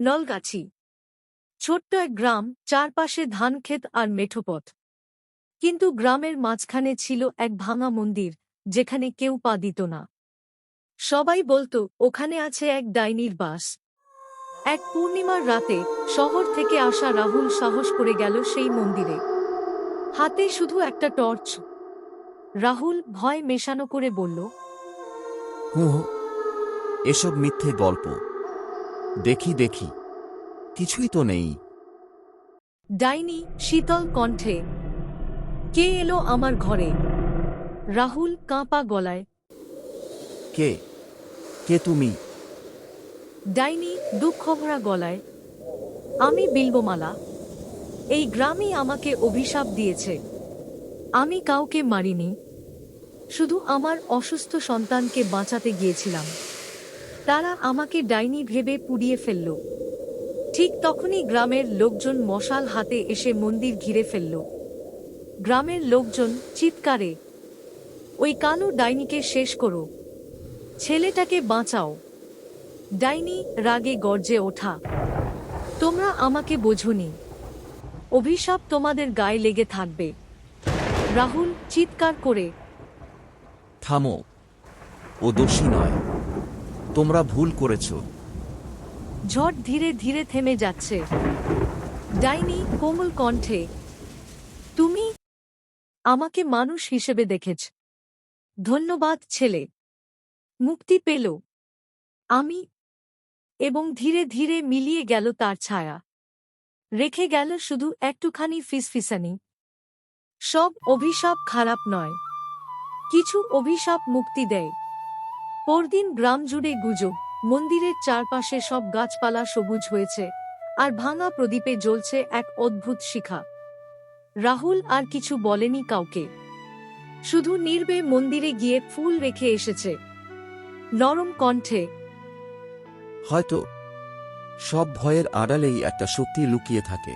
নলগাছি। ছোট্ট এক গ্রাম, চারপাশে ধানক্ষেত আর মেঠোপথ। কিন্তু গ্রামের মাঝখানে ছিল এক ভাঙা মন্দির, যেখানে কেউ পা দিত না। সবাই বলতো, ওখানে আছে এক ডাইনির বাস। এক পূর্ণিমার রাতে, শহর থেকে আসা রাহুল সাহস করে গেল সেই মন্দিরে। হাতে শুধু একটা টর্চ। রাহুল ভয় মেশানো করে বলল হু। এসব মিথ্যে গল্প। দেখি দেখি। কিছুই তো নেই। ডাইনি শীতল কণ্ঠে কে এলো আমার ঘরে? রাহুল কাঁপা গলায় কে? কে তুমি? ডাইনি দুঃখভরা গলায় আমি বিল্বমালা। এই গ্রামই আমাকে অভিশাপ দিয়েছে। আমি কাউকে মারিনি। শুধু আমার অসুস্থ সন্তানকে বাঁচাতে গিয়েছিলাম। তারা আমাকে ডাইনি ভেবে পুড়িয়ে ফেলল। ঠিক তখনই গ্রামের লোকজন মশাল হাতে এসে মন্দির ঘিরে ফেলল। গ্রামের লোকজন চিৎকারে, ওই কালো ডাইনিকে শেষ করো। ছেলেটাকে বাঁচাও। ডাইনি রাগে গর্জে ওঠা, তোমরা আমাকে বোঝনি। অভিশাপ তোমাদের গায়ে লেগে থাকবে। রাহুল চিৎকার করে, থামো। ও দোষী নয়। তোমরা ভুল করেছ। ঝড় ধীরে ধীরে থেমে যাচ্ছে। ডাইনি, কোমল কণ্ঠে, তুমি আমাকে মানুষ হিসেবে দেখেছ। ধন্যবাদ ছেলে। মুক্তি পেল। আমি এবং ধীরে ধীরে মিলিয়ে গেল তার ছায়া। রেখে গেল শুধু একটুখানি ফিসফিসানি। সব অভিশাপ খারাপ নয়। কিছু অভিশাপ মুক্তি দেয়। পরদিন গ্রাম জুড়ে গুজব, মন্দিরের চারপাশে সব গাছপালা সবুজ হয়েছে, আর ভাঙা প্রদীপে জ্বলছে এক অদ্ভুত শিখা। রাহুল আর কিছু বলেনি কাউকে। শুধু নির্বে মন্দিরে গিয়ে ফুল রেখে এসেছে। নরম কণ্ঠে, হয়তো সব ভয়ের আড়ালেই একটা শক্তি লুকিয়ে থাকে।